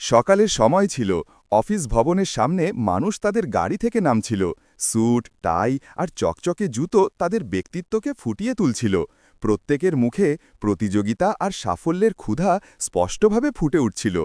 সকালের সময় ছিল। অফিস ভবনের সামনে মানুষ তাদের গাড়ি থেকে নামছিল। স্যুট, টাই আর চকচকে জুতো তাদের ব্যক্তিত্বকে ফুটিয়ে তুলছিল। প্রত্যেকের মুখে প্রতিযোগিতা আর সাফল্যের ক্ষুধা স্পষ্টভাবে ফুটে উঠছিল।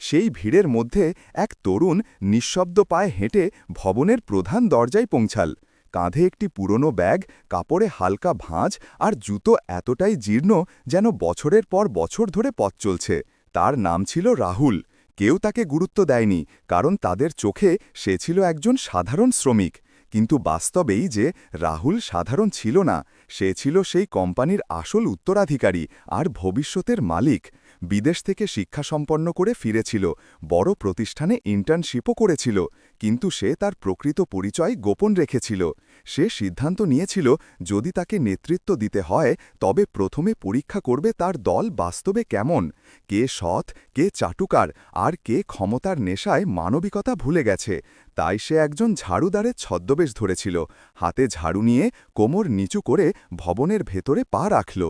সেই ভিড়ের মধ্যে এক তরুণ নিঃশব্দ পায়ে হেঁটে ভবনের প্রধান দরজায় পৌঁছাল। কাঁধে একটি পুরনো ব্যাগ, কাপড়ে হালকা ভাঁজ আর জুতো এতটাই জীর্ণ যেন বছরের পর বছর ধরে পথ চলছে। তার নাম ছিল রাহুল। কেউ তাকে গুরুত্ব দেয়নি, কারণ তাদের চোখে সে ছিল একজন সাধারণ শ্রমিক। কিন্তু বাস্তবেই যে রাহুল সাধারণ ছিল না, সে ছিল সেই কোম্পানির আসল উত্তরাধিকারী আর ভবিষ্যতের মালিক। বিদেশ থেকে শিক্ষা সম্পন্ন করে ফিরেছিল, বড় প্রতিষ্ঠানে ইন্টার্নশিপও করেছিল, কিন্তু সে তার প্রকৃত পরিচয় গোপন রেখেছিল। সে সিদ্ধান্ত নিয়েছিল, যদি তাকে নেতৃত্ব দিতে হয়, তবে প্রথমে পরীক্ষা করবে তার দল বাস্তবে কেমন, কে সৎ, কে চাটুকার, আর কে ক্ষমতার নেশায় মানবিকতা ভুলে গেছে। তাই সে একজন ঝাড়ুদারের ছদ্মবেশ ধরেছিল, হাতে ঝাড়ু নিয়ে কোমর নিচু করে ভবনের ভেতরে পা রাখল।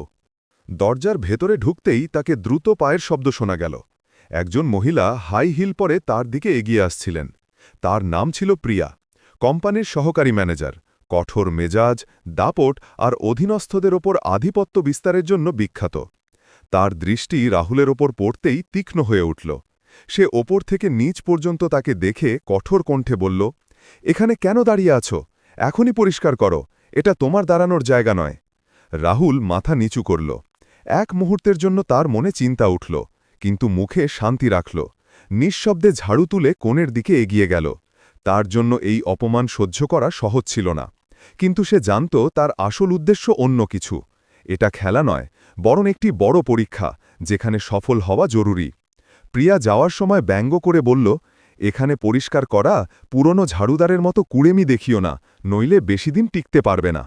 দরজার ভেতরে ঢুকতেই তাকে দ্রুত পায়ের শব্দ শোনা গেল। একজন মহিলা হাই হিল পরে তার দিকে এগিয়ে আসছিলেন। তার নাম ছিল প্রিয়া, কোম্পানির সহকারী ম্যানেজার। কঠোর মেজাজ, দাপট আর অধীনস্থদের ওপর আধিপত্য বিস্তারের জন্য বিখ্যাত। তার দৃষ্টি রাহুলের ওপর পড়তেই তীক্ষ্ণ হয়ে উঠল। সে ওপর থেকে নিচ পর্যন্ত তাকে দেখে কঠোর কণ্ঠে বলল, এখানে কেন দাঁড়িয়ে আছো? এখনই পরিষ্কার করো। এটা তোমার দাঁড়ানোর জায়গা নয়। রাহুল মাথা নিচু করল। এক মুহূর্তের জন্য তার মনে চিন্তা উঠল, কিন্তু মুখে শান্তি রাখল। নিঃশব্দে ঝাড়ু তুলে কোণের দিকে এগিয়ে গেল। তার জন্য এই অপমান সহ্য করা সহজ ছিল না। কিন্তু সে জানত তার আসল উদ্দেশ্য অন্য কিছু। এটা খেলা নয়, বরং একটি বড় পরীক্ষা, যেখানে সফল হওয়া জরুরি। প্রিয়া যাওয়ার সময় ব্যঙ্গ করে বলল, এখানে পরিষ্কার করা, পুরনো ঝাড়ুদারের মতো কুড়েমি দেখিও না, নইলে বেশি দিন টিকতে পারবে না।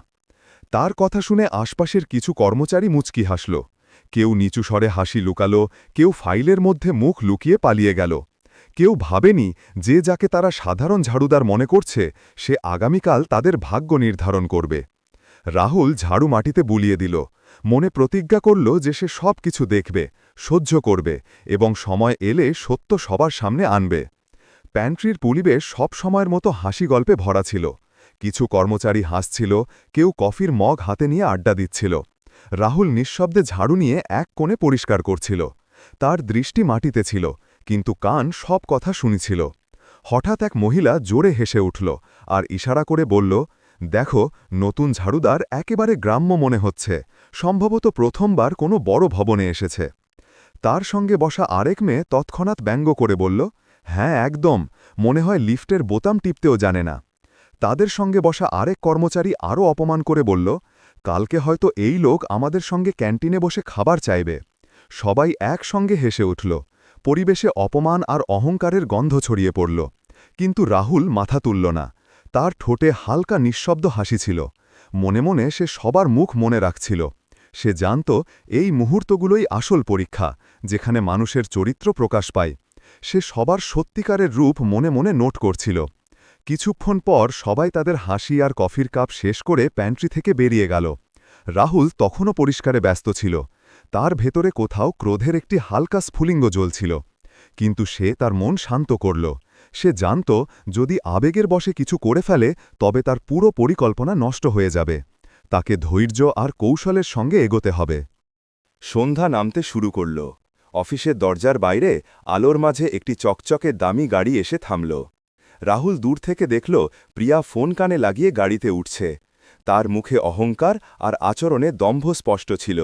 তার কথা শুনে আশপাশের কিছু কর্মচারী মুচকি হাসল। কেউ নিচু স্বরে হাসি লুকালো, কেউ ফাইলের মধ্যে মুখ লুকিয়ে পালিয়ে গেল। কেউ ভাবেনি যে যাকে তারা সাধারণ ঝাড়ুদার মনে করছে, সে আগামীকাল তাদের ভাগ্য নির্ধারণ করবে। রাহুল ঝাড়ু মাটিতে বুলিয়ে দিল। মনে প্রতিজ্ঞা করল যে সে সব কিছু দেখবে, সহ্য করবে এবং সময় এলে সত্য সবার সামনে আনবে। প্যান্ট্রির পরিবেশ সব সময়ের মতো হাসি গল্পে ভরা ছিল। কিছু কর্মচারী হাসছিল, কেউ কফির মগ হাতে নিয়ে আড্ডা দিচ্ছিল। রাহুল নিঃশব্দে ঝাড়ু নিয়ে এক কোণে পরিষ্কার করছিল। তার দৃষ্টি মাটিতে ছিল, কিন্তু কান সব কথা শুনেছিল। হঠাৎ এক মহিলা জোরে হেসে উঠল আর ইশারা করে বলল, দেখো, নতুন ঝাড়ুদার একেবারে গ্রাম্য মনে হচ্ছে। সম্ভবত প্রথমবার কোনো বড় ভবনে এসেছে। তার সঙ্গে বসা আরেক মেয়ে তৎক্ষণাৎ ব্যঙ্গ করে বলল হ্যাঁ একদম। মনে হয় লিফটের বোতাম টিপতেও জানে না। তাদের সঙ্গে বসা আরেক কর্মচারী আরও অপমান করে বলল, কালকে হয়তো এই লোক আমাদের সঙ্গে ক্যান্টিনে বসে খাবার চাইবে। সবাই একসঙ্গে হেসে উঠল। পরিবেশে অপমান আর অহংকারের গন্ধ ছড়িয়ে পড়ল। কিন্তু রাহুল মাথা তুলল না। তার ঠোঁটে হালকা নিঃশব্দ হাসি ছিল। মনে মনে সে সবার মুখ মনে রাখছিল। সে জানত এই মুহূর্তগুলোই আসল পরীক্ষা, যেখানে মানুষের চরিত্র প্রকাশ পায়। সে সবার সত্যিকারের রূপ মনে মনে নোট করছিল। কিছুক্ষণ পর সবাই তাদের হাসি আর কফির কাপ শেষ করে প্যান্ট্রি থেকে বেরিয়ে গেল। রাহুল তখনও পরিষ্কারে ব্যস্ত ছিল। তার ভেতরে কোথাও ক্রোধের একটি হালকা স্ফুলিঙ্গ জ্বলছিল। কিন্তু সে তার মন শান্ত করল। সে জানত, যদি আবেগের বসে কিছু করে ফেলে, তবে তার পুরো পরিকল্পনা নষ্ট হয়ে যাবে। তাকে ধৈর্য আর কৌশলের সঙ্গে এগোতে হবে। সন্ধ্যা নামতে শুরু করল। অফিসের দরজার বাইরে আলোর মাঝে একটি চকচকে দামি গাড়ি এসে থামল। রাহুল দূর থেকে দেখল প্রিয়া ফোন কানে লাগিয়ে গাড়িতে উঠছে। তার মুখে অহংকার আর আচরণে দম্ভ স্পষ্ট ছিল।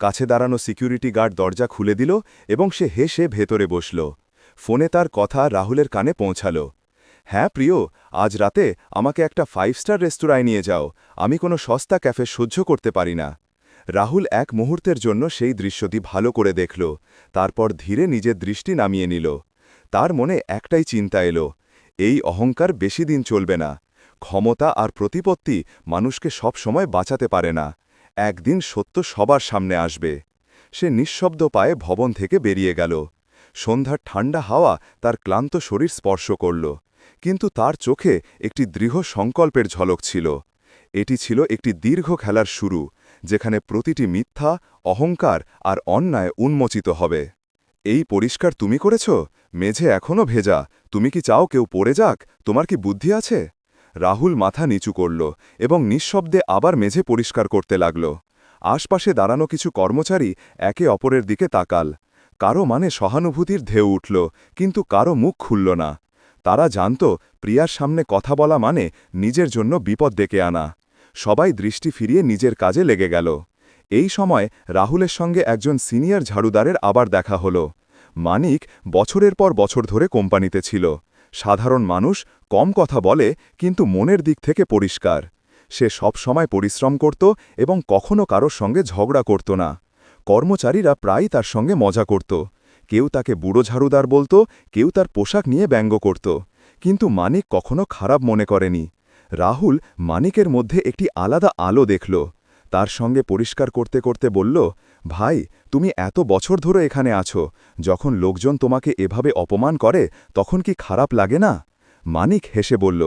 কাছে দাঁড়ানো সিকিউরিটি গার্ড দরজা খুলে দিল এবং সে হেসে ভেতরে বসল। ফোনে তার কথা রাহুলের কানে পৌঁছাল। হ্যাঁ প্রিয়, আজ রাতে আমাকে একটা ফাইভ স্টার রেস্তোরাঁয় নিয়ে যাও। আমি কোনো সস্তা ক্যাফে সহ্য করতে পারি না। রাহুল এক মুহূর্তের জন্য সেই দৃশ্যটি ভালো করে দেখল। তারপর ধীরে নিজের দৃষ্টি নামিয়ে নিল। তার মনে একটাই চিন্তা এলো এই অহংকার বেশি দিন চলবে না। ক্ষমতা আর প্রতিপত্তি মানুষকে সব সময় বাঁচাতে পারে না। একদিন সত্য সবার সামনে আসবে। সে নিঃশব্দ পায়ে ভবন থেকে বেরিয়ে গেল। সন্ধ্যার ঠান্ডা হাওয়া তার ক্লান্ত শরীর স্পর্শ করল। কিন্তু তার চোখে একটি দৃঢ় সংকল্পের ঝলক ছিল। এটি ছিল একটি দীর্ঘ খেলার শুরু, যেখানে প্রতিটি মিথ্যা, অহংকার আর অন্যায় উন্মোচিত হবে। এই পরিষ্কার তুমি করেছ? মেঝে এখনও ভেজা। তুমি কি চাও কেউ পড়ে যাক? তোমার কি বুদ্ধি আছে? রাহুল মাথা নিচু করল এবং নিঃশব্দে আবার মেঝে পরিষ্কার করতে লাগল। আশপাশে দাঁড়ানো কিছু কর্মচারী একে অপরের দিকে তাকাল। কারও মানে সহানুভূতির ঢেউ উঠল, কিন্তু কারও মুখ খুলল না। তারা জানত, প্রিয়ার সামনে কথা বলা মানে নিজের জন্য বিপদ ডেকে আনা। সবাই দৃষ্টি ফিরিয়ে নিজের কাজে লেগে গেল। এই সময় রাহুলের সঙ্গে একজন সিনিয়র ঝাড়ুদারের আবার দেখা হল। মানিক বছরের পর বছর ধরে কোম্পানিতে ছিল। সাধারণ মানুষ কম কথা বলে, কিন্তু মনের দিক থেকে পরিষ্কার। সে সব সময় পরিশ্রম করত এবং কখনো কারোর সঙ্গে ঝগড়া করত না। কর্মচারীরা প্রায়ই তার সঙ্গে মজা করত। কেউ তাকে বুড়ো ঝাড়ুদার বলতো, কেউ তার পোশাক নিয়ে ব্যঙ্গ করত। কিন্তু মানিক কখনো খারাপ মনে করেনি। রাহুল মানিকের মধ্যে একটি আলাদা আলো দেখল। তার সঙ্গে পরিষ্কার করতে করতে বলল, ভাই, তুমি এত বছর ধরে এখানে আছো, যখন লোকজন তোমাকে এভাবে অপমান করে, তখন কি খারাপ লাগে না? মানিক হেসে বলল,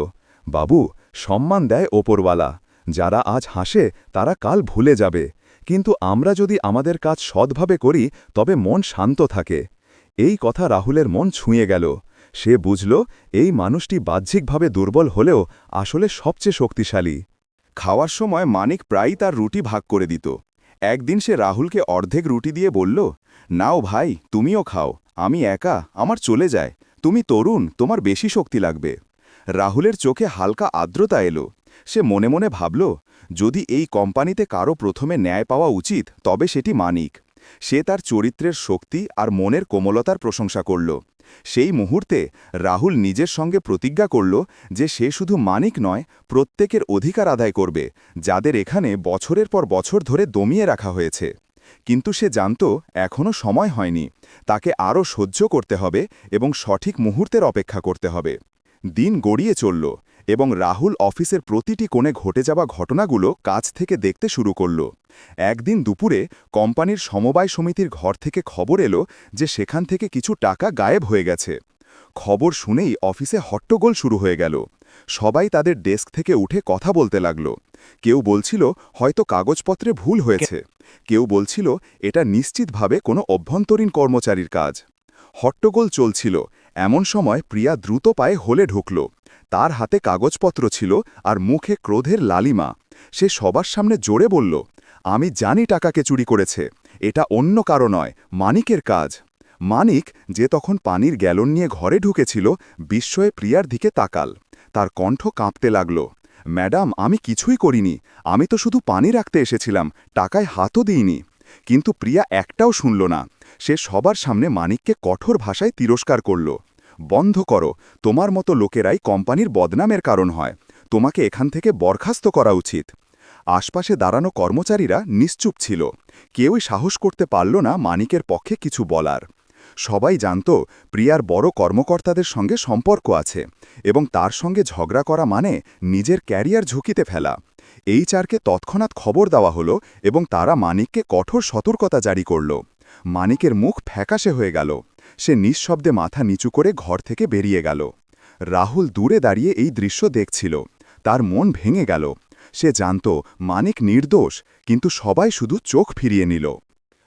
বাবু, সম্মান দেয় ওপরওয়ালা, যারা আজ হাসে, তারা কাল ভুলে যাবে। কিন্তু আমরা যদি আমাদের কাজ সৎভাবে করি, তবে মন শান্ত থাকে। এই কথা রাহুলের মন ছুঁয়ে গেল। সে বুঝল, এই মানুষটি বাহ্যিকভাবে দুর্বল হলেও আসলে সবচেয়ে শক্তিশালী। খাওয়ার সময় মানিক প্রায়ই তার রুটি ভাগ করে দিত। একদিন সে রাহুলকে অর্ধেক রুটি দিয়ে বলল, নাও ভাই, তুমিও খাও, আমি একা, আমার চলে যায়, তুমি তরুণ, তোমার বেশি শক্তি লাগবে। রাহুলের চোখে হালকা আর্দ্রতা এলো। সে মনে মনে ভাবল, যদি এই কোম্পানিতে কারও প্রথমে ন্যায় পাওয়া উচিত, তবে সেটি মানিক। সে তার চরিত্রের শক্তি আর মনের কোমলতার প্রশংসা করল। সেই মুহূর্তে রাহুল নিজের সঙ্গে প্রতিজ্ঞা করল যে সে শুধু মানিক নয়, প্রত্যেকের অধিকার আদায় করবে, যাদের এখানে বছরের পর বছর ধরে দমিয়ে রাখা হয়েছে। কিন্তু সে জানত এখনও সময় হয়নি। তাকে আরও সহ্য করতে হবে এবং সঠিক মুহূর্তের অপেক্ষা করতে হবে। দিন গড়িয়ে চলল। এবং রাহুল অফিসের প্রতিটি কোণে ঘটে যাওয়া ঘটনাগুলো কাছ থেকে দেখতে শুরু করল। একদিন দুপুরে কোম্পানির সমবায় সমিতির ঘর থেকে খবর এলো যে সেখান থেকে কিছু টাকা গায়েব হয়ে গেছে। খবর শুনেই অফিসে হট্টগোল শুরু হয়ে গেল। সবাই তাদের ডেস্ক থেকে উঠে কথা বলতে লাগল। কেউ বলছিল, হয়তো কাগজপত্রে ভুল হয়েছে। কেউ বলছিল, এটা নিশ্চিতভাবে কোনো অভ্যন্তরীণ কর্মচারীর কাজ। হট্টগোল চলছিল। এমন সময় প্রিয়া দ্রুত পায়ে হলে ঢুকল। তার হাতে কাগজপত্র ছিল আর মুখে ক্রোধের লালিমা। সে সবার সামনে জোরে বলল, আমি জানি টাকাকে চুরি করেছে। এটা অন্য কারও নয়, মানিকের কাজ। মানিক যে তখন পানির গ্যালন নিয়ে ঘরে ঢুকেছিল, বিস্ময়ে প্রিয়ার দিকে তাকাল। তার কণ্ঠ কাঁপতে লাগল, ম্যাডাম, আমি কিছুই করিনি। আমি তো শুধু পানি রাখতে এসেছিলাম, টাকায় হাতও দিইনি। কিন্তু প্রিয়া একটাও শুনল না। সে সবার সামনে মানিককে কঠোর ভাষায় তিরস্কার করল। বন্ধ করো, তোমার মতো লোকেরাই কোম্পানির বদনামের কারণ হয়। তোমাকে এখান থেকে বরখাস্ত করা উচিত। আশপাশে দাঁড়ানো কর্মচারীরা নিশ্চুপ ছিল। কেউই সাহস করতে পারল না মানিকের পক্ষে কিছু বলার। সবাই জানত প্রিয়ার বড় কর্মকর্তাদের সঙ্গে সম্পর্ক আছে এবং তার সঙ্গে ঝগড়া করা মানে নিজের ক্যারিয়ার ঝুঁকিতে ফেলা। এই চারকে তৎক্ষণাৎ খবর দেওয়া হলো এবং তারা মানিককে কঠোর সতর্কতা জারি করল। মানিকের মুখ ফ্যাকাশে হয়ে গেল। সে নিঃশব্দে মাথা নিচু করে ঘর থেকে বেরিয়ে গেল। রাহুল দূরে দাঁড়িয়ে এই দৃশ্য দেখছিল। তার মন ভেঙে গেল। সে জানত মানিক নির্দোষ, কিন্তু সবাই শুধু চোখ ফিরিয়ে নিল।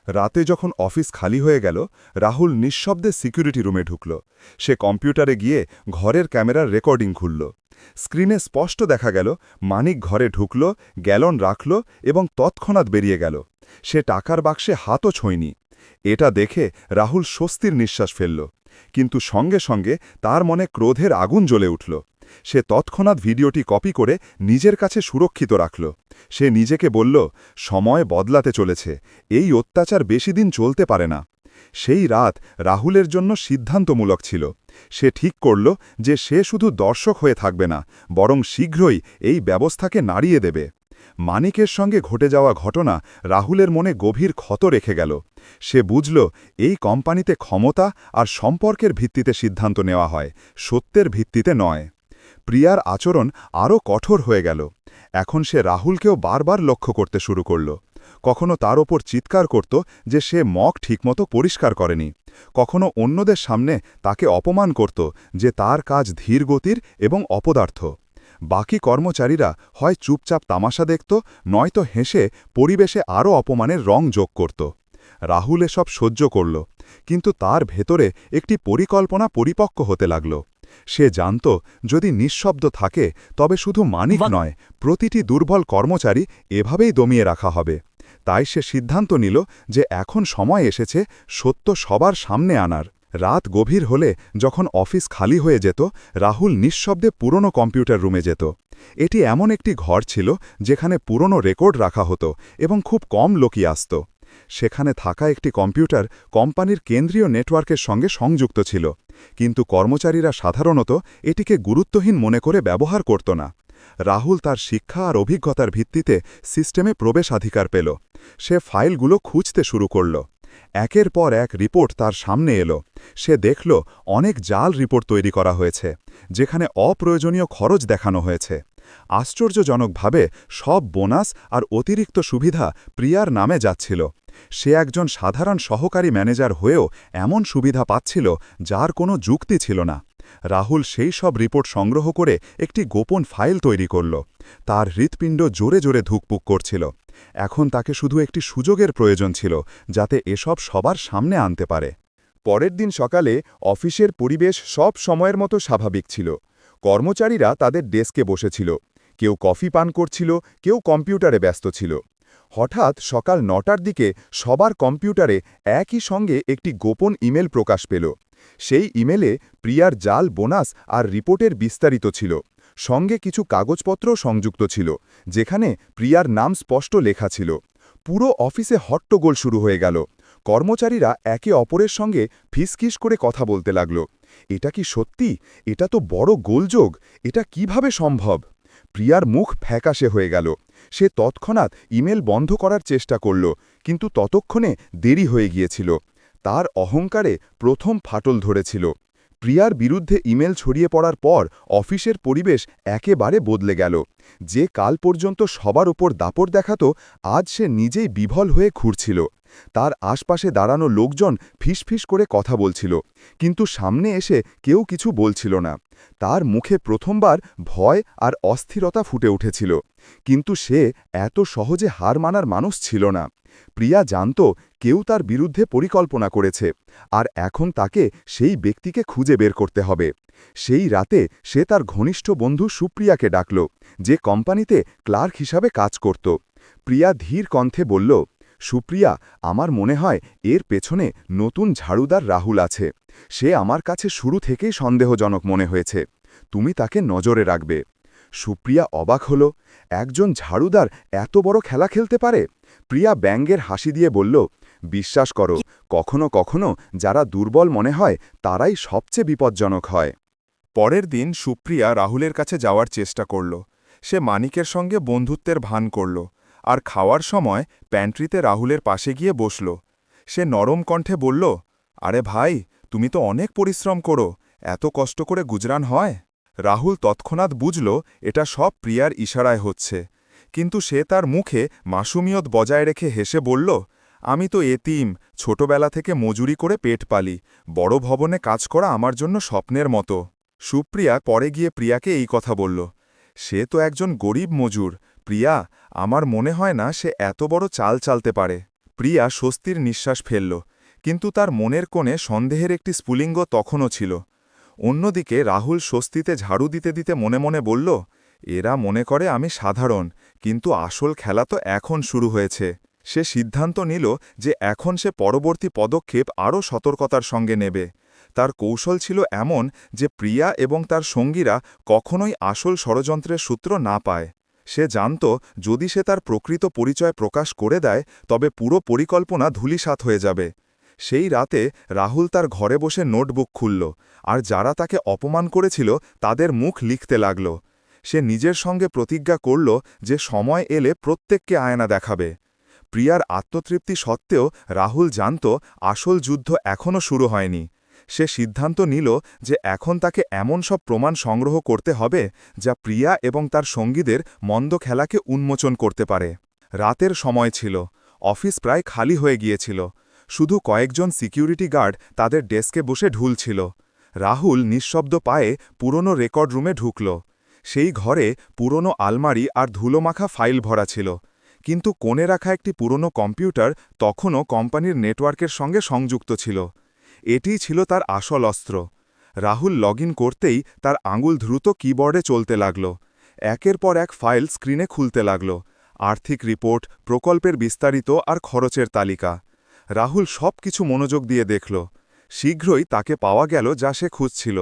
রাতে যখন অফিস খালি হয়ে গেল, রাহুল নিঃশব্দে সিকিউরিটি রুমে ঢুকল। সে কম্পিউটারে গিয়ে ঘরের ক্যামেরার রেকর্ডিং খুলল। স্ক্রিনে স্পষ্ট দেখা গেল, মানিক ঘরে ঢুকল, গ্যালন রাখল এবং তৎক্ষণাৎ বেরিয়ে গেল। সে টাকার বাক্সে হাতও ছোঁয়নি। এটা দেখে রাহুল স্বস্তির নিঃশ্বাস ফেলল। কিন্তু সঙ্গে সঙ্গে তার মনে ক্রোধের আগুন জ্বলে উঠল। সে তৎক্ষণাৎ ভিডিওটি কপি করে নিজের কাছে সুরক্ষিত রাখল। সে নিজেকে বলল, সময় বদলাতে চলেছে। এই অত্যাচার বেশি দিন চলতে পারে না। সেই রাত রাহুলের জন্য সিদ্ধান্তমূলক ছিল। সে ঠিক করল যে সে শুধু দর্শক হয়ে থাকবে না, বরং শীঘ্রই এই ব্যবস্থাকে নাড়িয়ে দেবে। মানিকের সঙ্গে ঘটে যাওয়া ঘটনা রাহুলের মনে গভীর ক্ষত রেখে গেল। সে বুঝল, এই কোম্পানিতে ক্ষমতা আর সম্পর্কের ভিত্তিতে সিদ্ধান্ত নেওয়া হয়, সত্যের ভিত্তিতে নয়। প্রিয়ার আচরণ আরও কঠোর হয়ে গেল। এখন সে রাহুলকেও বারবার লক্ষ্য করতে শুরু করল। কখনো তার ওপর চিৎকার করত যে সে মগ ঠিকমতো পরিষ্কার করেনি। কখনো অন্যদের সামনে তাকে অপমান করত যে তার কাজ ধীরগতির এবং অপদার্থ। বাকি কর্মচারীরা হয় চুপচাপ তামাশা দেখত, নয়তো হেসে পরিবেশে আরও অপমানের রং যোগ করত। রাহুল এসব সহ্য করল, কিন্তু তার ভেতরে একটি পরিকল্পনা পরিপক্ক হতে লাগল। সে জানত যদি নিঃশব্দ থাকে তবে শুধু মানিক নয় প্রতিটি দুর্বল কর্মচারী এভাবেই দমিয়ে রাখা হবে। তাই সে সিদ্ধান্ত নিল যে এখন সময় এসেছে সত্য সবার সামনে আনার। রাত গভীর হলে যখন অফিস খালি হয়ে যেত রাহুল নিঃশব্দে পুরনো কম্পিউটার রুমে যেত। এটি এমন একটি ঘর ছিল যেখানে পুরনো রেকর্ড রাখা হতো এবং খুব কম লোকই আসত। সেখানে থাকা একটি কম্পিউটার কোম্পানির কেন্দ্রীয় নেটওয়ার্কের সঙ্গে সংযুক্ত ছিল। কিন্তু কর্মচারীরা সাধারণত এটিকে গুরুত্বহীন মনে করে ব্যবহার করত না। রাহুল তার শিক্ষা আর অভিজ্ঞতার ভিত্তিতে সিস্টেমে প্রবেশাধিকার পেল। সে ফাইলগুলো খুঁজতে শুরু করল। একের পর এক রিপোর্ট তার সামনে এলো। সে দেখল, অনেক জাল রিপোর্ট তৈরি করা হয়েছে, যেখানে অপ্রয়োজনীয় খরচ দেখানো হয়েছে। আশ্চর্যজনকভাবে সব বোনাস আর অতিরিক্ত সুবিধা প্রিয়ার নামে যাচ্ছিল। সে একজন সাধারণ সহকারী ম্যানেজার হয়েও এমন সুবিধা পাচ্ছিল যার কোনো যুক্তি ছিল না। রাহুল সেই সব রিপোর্ট সংগ্রহ করে একটি গোপন ফাইল তৈরি করল। তার হৃৎপিণ্ড জোরে জোরে ধুকপুক করছিল। এখন তাকে শুধু একটি সুযোগের প্রয়োজন ছিল যাতে এসব সবার সামনে আনতে পারে। পরের দিন সকালে অফিসের পরিবেশ সব সময়ের মতো স্বাভাবিক ছিল। কর্মচারীরা তাদের ডেস্কে বসেছিল। কেউ কফি পান করছিল, কেউ কম্পিউটারে ব্যস্ত ছিল। হঠাৎ সকাল নটার দিকে সবার কম্পিউটারে একই সঙ্গে একটি গোপন ইমেল প্রকাশ পেল। সেই ইমেলে প্রিয়ার জাল, বোনাস আর রিপোর্টের বিস্তারিত ছিল। সঙ্গে কিছু কাগজপত্র সংযুক্ত ছিল, যেখানে প্রিয়ার নাম স্পষ্ট লেখা ছিল। পুরো অফিসে হট্টগোল শুরু হয়ে গেল। কর্মচারীরা একে অপরের সঙ্গে ফিসকিস করে কথা বলতে লাগল। এটা কি সত্যি? এটা তো বড় গোলযোগ! এটা কীভাবে সম্ভব? প্রিয়ার মুখ ফ্যাকাশে হয়ে গেল। সে তৎক্ষণাৎ ইমেল বন্ধ করার চেষ্টা করল, কিন্তু ততক্ষণে দেরি হয়ে গিয়েছিল। তার অহংকারে প্রথম ফাটল ধরেছিল। প্রিয়ার বিরুদ্ধে ইমেল ছড়িয়ে পড়ার পর অফিসের পরিবেশ একেবারে বদলে গেল। যে কাল পর্যন্ত সবার ওপর দাপট দেখাত, আজ সে নিজেই বিভল হয়ে ঘুরছিল তার আশপাশে দাঁড়ানো লোকজন ফিসফিস করে কথা বলছিল, কিন্তু সামনে এসে কেউ কিছু বলছিল না। তার মুখে প্রথমবার ভয় আর অস্থিরতা ফুটে উঠেছিল। কিন্তু সে এত সহজে হার মানার মানুষ ছিল না। প্রিয়া জানত কেউ তার বিরুদ্ধে পরিকল্পনা করেছে, আর এখন তাকে সেই ব্যক্তিকে খুঁজে বের করতে হবে। সেই রাতে সে তার ঘনিষ্ঠ বন্ধু সুপ্রিয়াকে ডাকল, যে কোম্পানিতে ক্লার্ক হিসাবে কাজ করত। প্রিয়া ধীর কণ্ঠে বলল সুপ্রিয়া, আমার মনে হয় এর পেছনে নতুন ঝাড়ুদার রাহুল আছে। সে আমার কাছে শুরু থেকেই সন্দেহজনক মনে হয়েছে। তুমি তাকে নজরে রাখবে। সুপ্রিয়া অবাক হল, একজন ঝাড়ুদার এত বড় খেলা খেলতে পারে? প্রিয়া ব্যাঙ্গের হাসি দিয়ে বলল, বিশ্বাস করো, কখনো কখনো যারা দুর্বল মনে হয়, তারাই সবচেয়ে বিপজ্জনক হয়। পরের দিন সুপ্রিয়া রাহুলের কাছে যাওয়ার চেষ্টা করল। সে মানিকের সঙ্গে বন্ধুত্বের ভান করল। আর খাওয়ার সময় প্যান্ট্রিতে রাহুলের পাশে গিয়ে বসল। সে নরম কণ্ঠে বলল, আরে ভাই, তুমি তো অনেক পরিশ্রম করো, এত কষ্ট করে গুজরান হয়? রাহুল তৎক্ষণাৎ বুঝল, এটা সব প্রিয়ার ইশারায় হচ্ছে। কিন্তু সে তার মুখে মাসুমিয়ত বজায় রেখে হেসে বলল, আমি তো এতিম, ছোটবেলা থেকে মজুরি করে পেট পালি, বড় ভবনে কাজ করা আমার জন্য স্বপ্নের মতো। সুপ্রিয়া পরে গিয়ে প্রিয়াকে এই কথা বলল, সে তো একজন গরিব মজুর প্রিয়া, আমার মনে হয় না সে এত বড় চাল চালতে পারে। প্রিয়া স্বস্তির নিঃশ্বাস ফেলল, কিন্তু তার মনের কোণে সন্দেহের একটি স্ফুলিঙ্গ তখনও ছিল। অন্যদিকে রাহুল স্বস্তিতে ঝাড়ু দিতে দিতে মনে মনে বলল, এরা মনে করে আমি সাধারণ, কিন্তু আসল খেলা তো এখন শুরু হয়েছে। সে সিদ্ধান্ত নিল যে এখন সে পরবর্তী পদক্ষেপ আরও সতর্কতার সঙ্গে নেবে। তার কৌশল ছিল এমন যে প্রিয়া এবং তার সঙ্গীরা কখনোই আসল ষড়যন্ত্রের সূত্র না পায়। সে জানত, যদি সে তার প্রকৃত পরিচয় প্রকাশ করে দেয়, তবে পুরো পরিকল্পনা ধূলিসাৎ হয়ে যাবে। সেই রাতে রাহুল তার ঘরে বসে নোটবুক খুলল, আর যারা তাকে অপমান করেছিল, তাদের মুখ লিখতে লাগল। সে নিজের সঙ্গে প্রতিজ্ঞা করল যে সময় এলে প্রত্যেককে আয়না দেখাবে। প্রিয়ার আত্মতৃপ্তি সত্ত্বেও রাহুল জানত, আসল যুদ্ধ এখনও শুরু হয়নি। সে সিদ্ধান্ত নিল যে এখন তাকে এমন সব প্রমাণ সংগ্রহ করতে হবে যা প্রিয়া এবং তার সঙ্গীদের মন্দ খেলাকে উন্মোচন করতে পারে। রাতের সময় ছিল। অফিস প্রায় খালি হয়ে গিয়েছিল। শুধু কয়েকজন সিকিউরিটি গার্ড তাদের ডেস্কে বসে ঢুলছিল রাহুল নিঃশব্দ পায়ে পুরনো রেকর্ড রুমে ঢুকল। সেই ঘরে পুরনো আলমারি আর ধুলোমাখা ফাইল ভরা ছিল। কিন্তু কোণে রাখা একটি পুরনো কম্পিউটার তখনও কোম্পানির নেটওয়ার্কের সঙ্গে সংযুক্ত ছিল। এটিই ছিল তার আসল অস্ত্র। রাহুল লগ করতেই তার আঙুল দ্রুত কিবোর্ডে চলতে লাগল। একের পর এক ফাইল স্ক্রিনে খুলতে লাগল। আর্থিক রিপোর্ট, প্রকল্পের বিস্তারিত আর খরচের তালিকা। রাহুল সব কিছু মনোযোগ দিয়ে দেখল। শীঘ্রই তাকে পাওয়া গেল যা সে খুঁজছিল।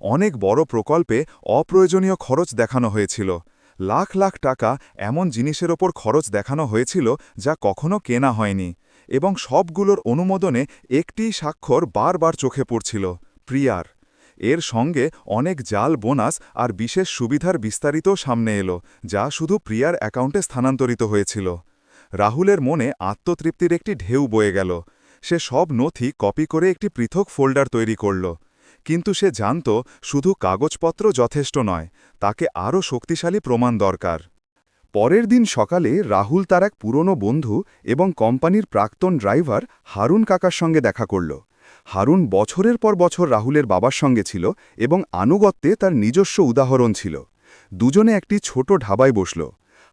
অনেক বড় প্রকল্পে অপ্রয়োজনীয় খরচ দেখানো হয়েছিল। লাখ লাখ টাকা এমন জিনিসের ওপর খরচ দেখানো হয়েছিল যা কখনো কেনা হয়নি। এবং সবগুলোর অনুমোদনে একটিই স্বাক্ষর বারবার চোখে পড়ছিল, প্রিয়ার। এর সঙ্গে অনেক জাল বোনাস আর বিশেষ সুবিধার বিস্তারিত সামনে এলো, যা শুধু প্রিয়ার অ্যাকাউন্টে স্থানান্তরিত হয়েছিল। রাহুলের মনে আত্মতৃপ্তির একটি ঢেউ বয়ে গেল। সে সব নথি কপি করে একটি পৃথক ফোল্ডার তৈরি করল। কিন্তু সে জানত, শুধু কাগজপত্র যথেষ্ট নয়, তাকে আরও শক্তিশালী প্রমাণ দরকার। পরের দিন সকালে রাহুল তার এক পুরনো বন্ধু এবং কোম্পানির প্রাক্তন ড্রাইভার হারুন কাকার সঙ্গে দেখা করল। হারুন বছরের পর বছর রাহুলের বাবার সঙ্গে ছিল এবং আনুগত্যে তার নিজস্ব উদাহরণ ছিল। দুজনে একটি ছোট ঢাবায় বসল।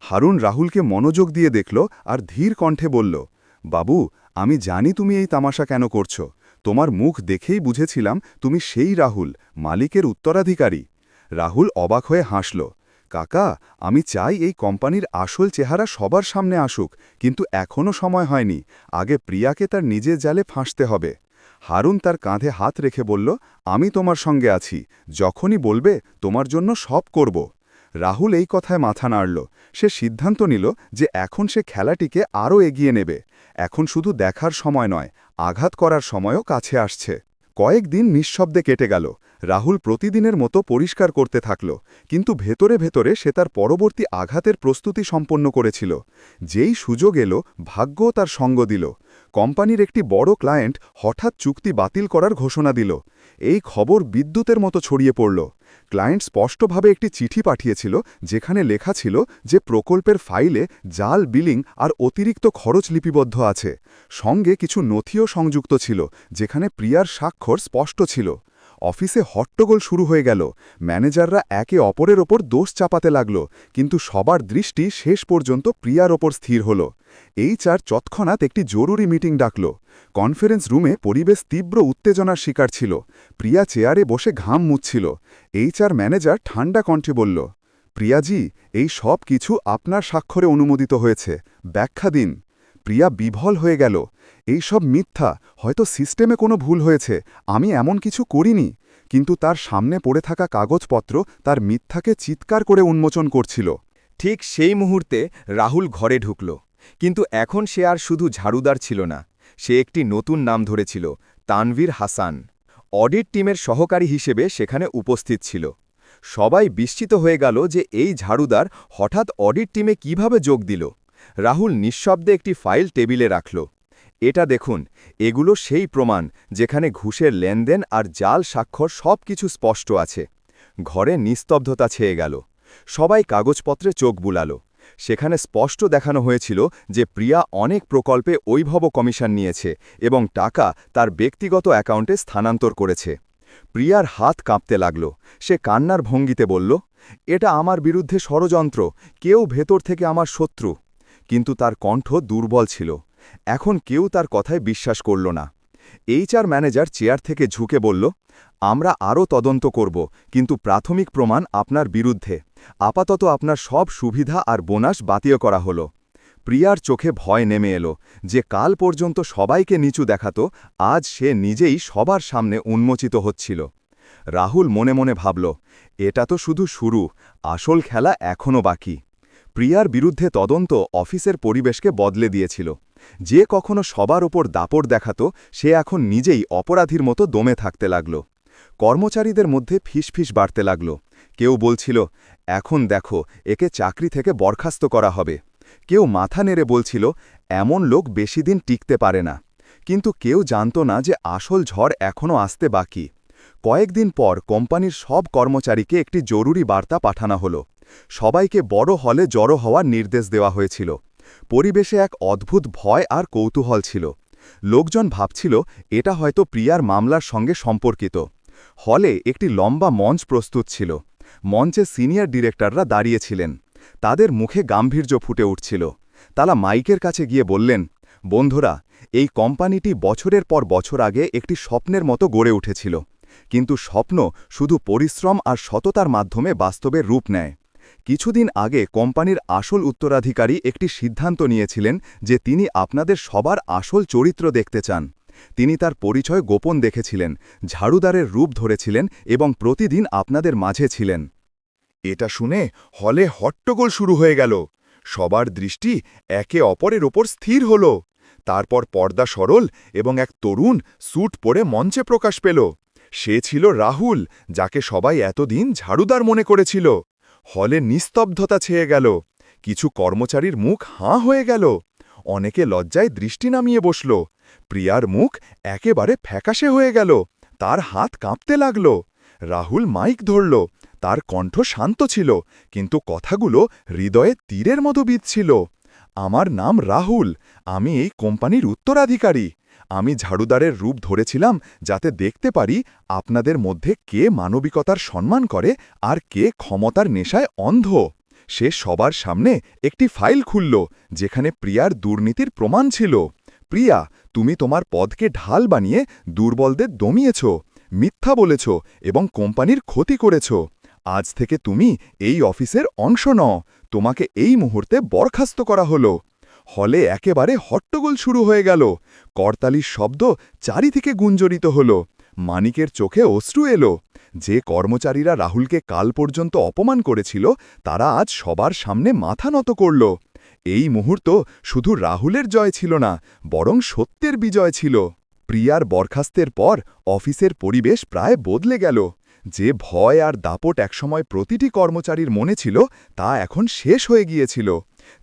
হারুন রাহুলকে মনোযোগ দিয়ে দেখল আর ধীর কণ্ঠে বলল, বাবু, আমি জানি তুমি এই তামাশা কেন করছ। তোমার মুখ দেখেই বুঝেছিলাম তুমি সেই রাহুল, মালিকের উত্তরাধিকারী। রাহুল অবাক হয়ে হাসল। কাকা, আমি চাই এই কোম্পানির আসল চেহারা সবার সামনে আসুক, কিন্তু এখনও সময় হয়নি। আগে প্রিয়াকে তার নিজের জালে ফাঁসতে হবে। হারুন তার কাঁধে হাত রেখে বলল, আমি তোমার সঙ্গে আছি। যখনই বলবে, তোমার জন্য সব করব। রাহুল এই কথায় মাথা নাড়ল। সে সিদ্ধান্ত নিল যে এখন সে খেলাটিকে আরও এগিয়ে নেবে। এখন শুধু দেখার সময় নয়, আঘাত করার সময়ও কাছে আসছে। কয়েকদিন নিঃশব্দে কেটে গেল। রাহুল প্রতিদিনের মতো পরিষ্কার করতে থাকল, কিন্তু ভেতরে ভেতরে সে তার পরবর্তী আঘাতের প্রস্তুতি সম্পন্ন করেছিল। যেই সুযোগ এলো ভাগ্য তার সঙ্গ দিল। কোম্পানির একটি বড় ক্লায়েন্ট হঠাৎ চুক্তি বাতিল করার ঘোষণা দিল। এই খবর বিদ্যুতের মতো ছড়িয়ে পড়ল। ক্লায়েন্ট স্পষ্টভাবে একটি চিঠি পাঠিয়েছিল, যেখানে লেখা ছিল যে প্রকল্পের ফাইলে জাল, বিলিং আর অতিরিক্ত খরচ লিপিবদ্ধ আছে। সঙ্গে কিছু নথিও সংযুক্ত ছিল, যেখানে প্রিয়ার স্বাক্ষর স্পষ্ট ছিল। অফিসে হট্টগোল শুরু হয়ে গেল। ম্যানেজাররা একে অপরের ওপর দোষ চাপাতে লাগল, কিন্তু সবার দৃষ্টি শেষ পর্যন্ত প্রিয়ার ওপর স্থির হল। এই চার তৎক্ষণাৎ একটি জরুরি মিটিং ডাকল। কনফারেন্স রুমে পরিবেশ তীব্র উত্তেজনার শিকার ছিল। প্রিয়া চেয়ারে বসে ঘাম মুচ্ছিল এইচআর ম্যানেজার ঠান্ডা কণ্ঠে বলল, প্রিয়াজি, এই সব কিছু আপনার স্বাক্ষরে অনুমোদিত হয়েছে। ব্যাখ্যা দিন। প্রিয়া বিভল হয়ে গেল। এই সব মিথ্যা, হয়তো সিস্টেমে কোনো ভুল হয়েছে, আমি এমন কিছু করিনি। কিন্তু তার সামনে পড়ে থাকা কাগজপত্র তার মিথ্যাকে চিৎকার করে উন্মোচন করছিল। ঠিক সেই মুহূর্তে রাহুল ঘরে ঢুকল। কিন্তু এখন সে আর শুধু ঝাড়ুদার ছিল না, সে একটি নতুন নাম ধরেছিল, তানভীর হাসান। অডিট টিমের সহকারী হিসেবে সেখানে উপস্থিত ছিল। সবাই বিস্মিত হয়ে গেল যে এই ঝাড়ুদার হঠাৎ অডিট টিমে কীভাবে যোগ দিল। রাহুল নিঃশব্দে একটি ফাইল টেবিলে রাখল। এটা দেখুন, এগুলো সেই প্রমাণ যেখানে ঘুষের লেনদেন আর জাল স্বাক্ষর সব কিছু স্পষ্ট আছে। ঘরে নিস্তব্ধতা ছেয়ে গেল। সবাই কাগজপত্রে চোখ বুলাল। সেখানে স্পষ্ট দেখানো হয়েছিল যে প্রিয়া অনেক প্রকল্পে ঐভব কমিশন নিয়েছে এবং টাকা তার ব্যক্তিগত অ্যাকাউন্টে স্থানান্তর করেছে। প্রিয়ার হাত কাঁপতে লাগল। সে কান্নার ভঙ্গিতে বলল, এটা আমার বিরুদ্ধে ষড়যন্ত্র। কেউ ভেতর থেকে আমার শত্রু। কিন্তু তার কণ্ঠ দুর্বল ছিল। এখন কেউ তার কথায় বিশ্বাস করল না। এইচআর ম্যানেজার চেয়ার থেকে ঝুঁকে বলল, আমরা আরও তদন্ত করব, কিন্তু প্রাথমিক প্রমাণ আপনার বিরুদ্ধে। আপাতত আপনার সব সুবিধা আর বোনাস বাতিল করা হল। প্রিয়ার চোখে ভয় নেমে এলো যে কাল পর্যন্ত সবাইকে নিচু দেখাত, আজ সে নিজেই সবার সামনে উন্মোচিত হচ্ছিল। রাহুল মনে মনে ভাবল, এটা তো শুধু শুরু, আসল খেলা এখনও বাকি। প্রিয়ার বিরুদ্ধে তদন্ত অফিসের পরিবেশকে বদলে দিয়েছিল। যে কখনো সবার ওপর দাপট দেখাত, সে এখন নিজেই অপরাধীর মতো দমে থাকতে লাগল। কর্মচারীদের মধ্যে ফিসফিস বাড়তে লাগল। কেউ বলছিল, এখন দেখো, একে চাকরি থেকে বরখাস্ত করা হবে। কেউ মাথা নেড়ে বলছিল, এমন লোক বেশি দিন টিকতে পারে না। কিন্তু কেউ জানত না যে আসল ঝড় এখনও আসতে বাকি। কয়েকদিন পর কোম্পানির সব কর্মচারীকে একটি জরুরি বার্তা পাঠানো হলো। সবাইকে বড় হলে জড়ো হওয়ার নির্দেশ দেওয়া হয়েছিল। পরিবেশে এক অদ্ভুত ভয় আর কৌতূহল ছিল। লোকজন ভাবছিল, এটা হয়তো প্রিয়ার মামলার সঙ্গে সম্পর্কিত। হলে একটি লম্বা মঞ্চ প্রস্তুত ছিল। মঞ্চে সিনিয়র ডিরেক্টররা দাঁড়িয়েছিলেন। তাদের মুখে গাম্ভীর্য ফুটে উঠছিল। তারা মাইকের কাছে গিয়ে বললেন, বন্ধুরা, এই কোম্পানিটি বছরের পর বছর আগে একটি স্বপ্নের মতো গড়ে উঠেছিল। কিন্তু স্বপ্ন শুধু পরিশ্রম আর সততার মাধ্যমে বাস্তবের রূপ নেয়। কিছুদিন আগে কোম্পানির আসল উত্তরাধিকারী একটি সিদ্ধান্ত নিয়েছিলেন যে তিনি আপনাদের সবার আসল চরিত্র দেখতে চান। তিনি তার পরিচয় গোপন দেখেছিলেন, ঝাড়ুদারের রূপ ধরেছিলেন এবং প্রতিদিন আপনাদের মাঝে ছিলেন। এটা শুনে হলে হট্টগোল শুরু হয়ে গেল। সবার দৃষ্টি একে অপরের ওপর স্থির হল। তারপর পর্দা সরল এবং এক তরুণ স্যুট পরে মঞ্চে প্রকাশ পেল। সে ছিল রাহুল, যাকে সবাই এতদিন ঝাড়ুদার মনে করেছিল। হলে নিস্তব্ধতা ছেয়ে গেল। কিছু কর্মচারীর মুখ হাঁ হয়ে গেল। অনেকে লজ্জায় দৃষ্টি নামিয়ে বসল। প্রিয়ার মুখ একেবারে ফ্যাকাশে হয়ে গেল। তার হাত কাঁপতে লাগল। রাহুল মাইক ধরল। তার কণ্ঠ শান্ত ছিল, কিন্তু কথাগুলো হৃদয়ে তীরের মতো বিঁধছিল। আমার নাম রাহুল। আমি এই কোম্পানির উত্তরাধিকারী। আমি ঝাড়ুদারের রূপ ধরেছিলাম যাতে দেখতে পারি আপনাদের মধ্যে কে মানবিকতার সম্মান করে আর কে ক্ষমতার নেশায় অন্ধ। সে সবার সামনে একটি ফাইল খুলল, যেখানে প্রিয়ার দুর্নীতির প্রমাণ ছিল। প্রিয়া, তুমি তোমার পদকে ঢাল বানিয়ে দুর্বলদের দমিয়েছ, মিথ্যা বলেছ এবং কোম্পানির ক্ষতি করেছ। আজ থেকে তুমি এই অফিসের অংশ নও। তোমাকে এই মুহূর্তে বরখাস্ত করা হলো। হলে একেবারে হট্টগোল শুরু হয়ে গেল। করতালির শব্দ চারিদিকে গুঞ্জরিত হল। মানিকের চোখে অশ্রু এলো। যে কর্মচারীরা রাহুলকে কাল পর্যন্ত অপমান করেছিল, তারা আজ সবার সামনে মাথা নত করল। এই মুহূর্ত শুধু রাহুলের জয় ছিল না, বরং সত্যের বিজয় ছিল। প্রিয়ার বরখাস্তের পর অফিসের পরিবেশ প্রায় বদলে গেল। যে ভয় আর দাপট একসময় প্রতিটি কর্মচারীর মনে ছিল, তা এখন শেষ হয়ে গিয়েছিল।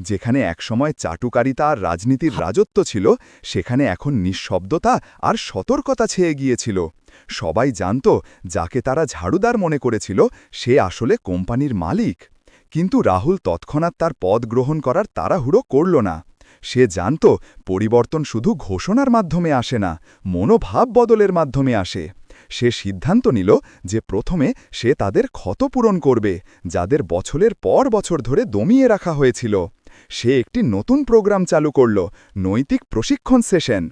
যেখানে একসময় চাটুকারিতা আর রাজনীতির রাজত্ব ছিল, সেখানে এখন নিঃশব্দতা আর সতর্কতা ছেয়ে গিয়েছিল। সবাই জানত, যাকে তারা ঝাড়ুদার মনে করেছিল, সে আসলে কোম্পানির মালিক। কিন্তু রাহুল তৎক্ষণাৎ তার পদ গ্রহণ করার তাড়াহুড়ো করল না। সে জানত, পরিবর্তন শুধু ঘোষণার মাধ্যমে আসে না, মনোভাব বদলের মাধ্যমে আসে। সে সিদ্ধান্ত নিল যে প্রথমে সে তাদের ক্ষতপূরণ করবে, যাদের বছরের পর বছর ধরে দমিয়ে রাখা হয়েছিল। সে একটি নতুন প্রোগ্রাম চালু করল, নৈতিক প্রশিক্ষণ সেশন।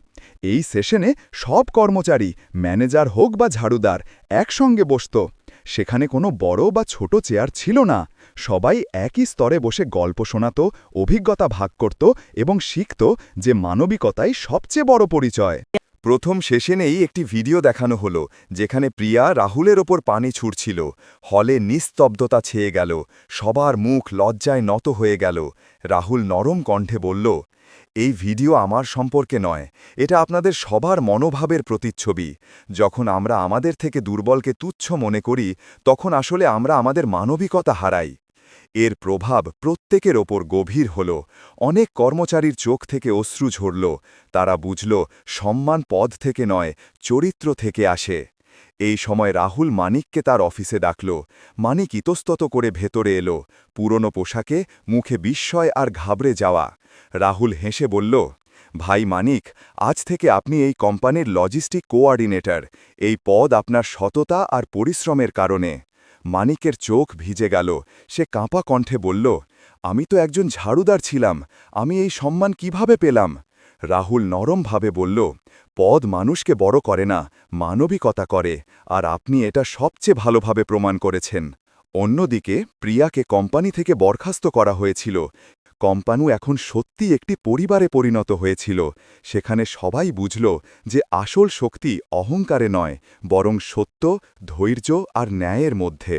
এই সেশনে সব কর্মচারী, ম্যানেজার হোক বা ঝাড়ুদার, একসঙ্গে বসত। সেখানে কোনো বড় বা ছোট চেয়ার ছিল না। সবাই একই স্তরে বসে গল্প শোনাত, অভিজ্ঞতা ভাগ করত এবং শিখত যে মানবিকতাই সবচেয়ে বড় পরিচয়। প্রথম সেশনেই একটি ভিডিও দেখানো হলো, যেখানে প্রিয়া রাহুলের ওপর পানি ছুড়ছিল। হলে নিস্তব্ধতা ছেয়ে গেল, সবার মুখ লজ্জায় নত হয়ে গেল। রাহুল নরম কণ্ঠে বলল, এই ভিডিও আমার সম্পর্কে নয়, এটা আপনাদের সবার মনোভাবের প্রতিচ্ছবি। যখন আমরা আমাদের থেকে দুর্বলকে তুচ্ছ মনে করি, তখন আসলে আমরা আমাদের মানবিকতা হারাই। এর প্রভাব প্রত্যেকের ওপর গভীর হল। অনেক কর্মচারীর চোখ থেকে অশ্রু ঝরল। তারা বুঝল, সম্মান পদ থেকে নয়, চরিত্র থেকে আসে। এই সময় রাহুল মানিককে তার অফিসে ডাকল। মানিক ইতস্তত করে ভেতরে এলো। পুরনো পোশাকে মুখে বিস্ময় আর ঘাবড়ে যাওয়া। রাহুল হেসে বলল, ভাই মানিক, আজ থেকে আপনি এই কোম্পানির লজিস্টিক কোঅর্ডিনেটর। এই পদ আপনার সততা আর পরিশ্রমের কারণে। মানিকের চোখ ভিজে গেল। সে কাঁপা কণ্ঠে বলল, আমি তো একজন ঝাড়ুদার ছিলাম, আমি এই সম্মান কীভাবে পেলাম? রাহুল নরমভাবে বলল, পদ মানুষকে বড় করে না, মানবিকতা করে, আর আপনি এটা সবচেয়ে ভালোভাবে প্রমাণ করেছেন। অন্যদিকে, প্রিয়াকে কোম্পানি থেকে বরখাস্ত করা হয়েছিল কোম্পানু এখন সত্যি একটি পরিবারে পরিণত হয়েছিল। সেখানে সবাই বুঝল যে আসল শক্তি অহংকারে নয়, বরং সত্য, ধৈর্য আর ন্যায়ের মধ্যে।